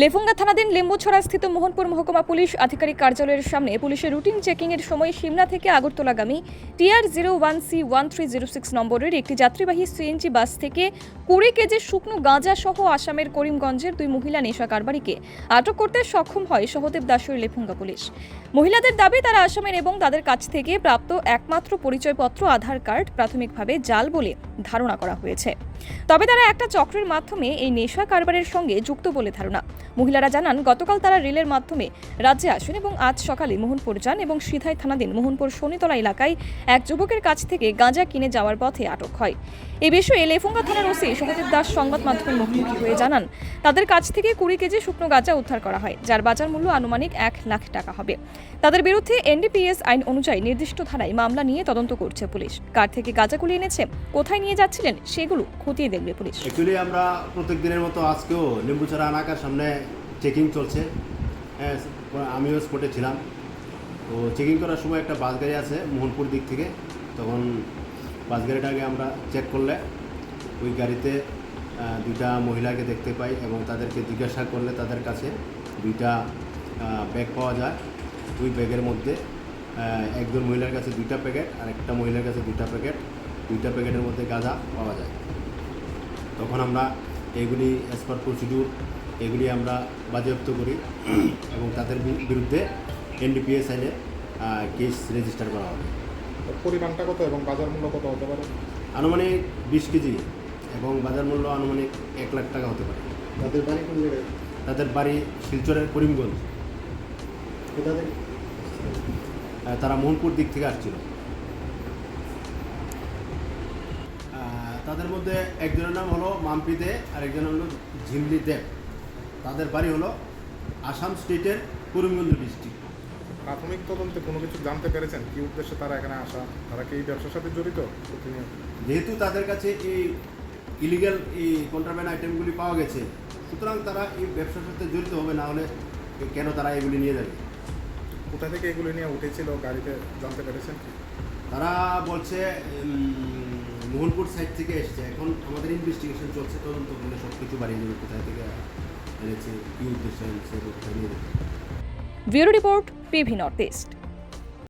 লেফুঙ্গা থানাধীন লিম্বুছড়া স্থিত মোহনপুর মহকুমা পুলিশ আধিকারিক কার্যালয়ের সামনে পুলিশের রুটিন চেকিংয়ের সময় সিমলা থেকে আগরতলাগামী TR zero one C one three zero six নম্বরের একটি যাত্রীবাহী সিএনজি বাস থেকে কুড়ি কেজি শুকনো গাঁজা সহ আসামের করিমগঞ্জের দুই মহিলা নেশা কারবারিকে আটক করতে সক্ষম হয় সহদেব দাসের লেফুঙ্গা পুলিশ। মহিলাদের দাবি, তারা আসামের এবং তাদের কাছ থেকে প্রাপ্ত একমাত্র পরিচয়পত্র, আধার কার্ড, প্রাথমিকভাবে জাল বলে ধারণা করা হয়েছে। তবে তারা একটা চক্রের মাধ্যমে এই নেশা কারবারের সঙ্গে যুক্ত বলে ধারণা। মহিলারা জানান, গতকাল তারা রেলের মাধ্যমে রাজ্যে আসেন এবং আজ সকালে মোহনপুর যান এবং সিধাই থানাধীন মোহনপুর শনিতলা এলাকায় এক যুবকের কাছ থেকে গাঁজা কিনে যাওয়ার পথে আটক হয়। এ বিষয়ে লেফুঙ্গা থানার ওসি সহদেব দাস সংবাদ মাধ্যমের মুখোমুখি হয়ে জানান, তাদের কাছ থেকে কুড়ি কেজি শুকনো গাঁজা উদ্ধার করা হয়, যার বাজার মূল্য আনুমানিক এক লাখ টাকা হবে। তাদের বিরুদ্ধে এনডিপিএস আইন অনুযায়ী নির্দিষ্ট ধারায় মামলা নিয়ে তদন্ত করছে পুলিশ। কার থেকে গাঁজাগুলি এনেছে, কোথায় নিয়ে যাচ্ছিলেন, সেগুলো খতিয়ে দেখবে পুলিশ। অ্যাকচুয়ালি আমরা প্রত্যেক দিনের মতো আজকেও লেম্বুছড়া এলাকার সামনে চেকিং চলছে। হ্যাঁ আমিও স্পটে ছিলাম। তো চেকিং করার সময় একটা বাস গাড়ি আছে মোহনপুর দিক থেকে। তখন বাস গাড়িটাকে আমরা চেক করলে, ওই গাড়িতে দুইটা মহিলাকে দেখতে পাই এবং তাদেরকে জিজ্ঞাসা করলে তাদের কাছে দুইটা ব্যাগ পাওয়া যায়। ওই ব্যাগের মধ্যে একজন মহিলার কাছে দুইটা প্যাকেট আর একটা মহিলার কাছে দুইটা প্যাকেট দুইটা প্যাকেটের মধ্যে গাঁজা পাওয়া যায়। তখন আমরা এগুলি অ্যাজ পার প্রসিডিউর এগুলি আমরা বাজেয়াপ্ত করি এবং তাদের বিরুদ্ধে এনডিপিএস আইনে কেস রেজিস্টার করা হবে। পরিমাণটা কত এবং বাজার মূল্য কত হতে পারে? আনুমানিক বিশ কেজি এবং বাজার মূল্য আনুমানিক এক লাখ টাকা হতে পারে। তাদের বাড়ি কোন জায়গায়? তাদের বাড়ি শিলচরের করিমগঞ্জ। তারা মোহনপুর দিক থেকে আসছিল। তাদের মধ্যে একজনের নাম হলো মাম্পি দে আর একজনের হলো ঝিমলি দেব। তাদের বাড়ি হলো আসাম স্টেটের করিমগঞ্জ ডিস্ট্রিক্ট। প্রাথমিক তদন্তে কোনো কিছু জানতে পেরেছেন? কি উদ্দেশ্যে তারা এখানে আসা? তারা কি এই ব্যবসার সাথে জড়িত? যেহেতু তাদের কাছে এই ইলিগাল এই কন্ট্রাব্যান্ড আইটেমগুলি পাওয়া গেছে সুতরাং তারা এই ব্যবসার সাথে জড়িত হবে না হলে কেন তারা এগুলি নিয়ে যাবে? কোথা থেকে এগুলি নিয়ে উঠেছিল? গাড়িতে জানতে পেরেছেন তারা বলছে মোহনপুর সাইড থেকে এসেছে। এখন আমাদের ইনভেস্টিগেশন চলছে, তদন্ত করলে সব কিছু বাড়িয়ে দেবে। কোথায় থেকে এনেছে, কি উদ্দেশ্যে এনেছে, কোথায় নিয়ে bureau report PV north east.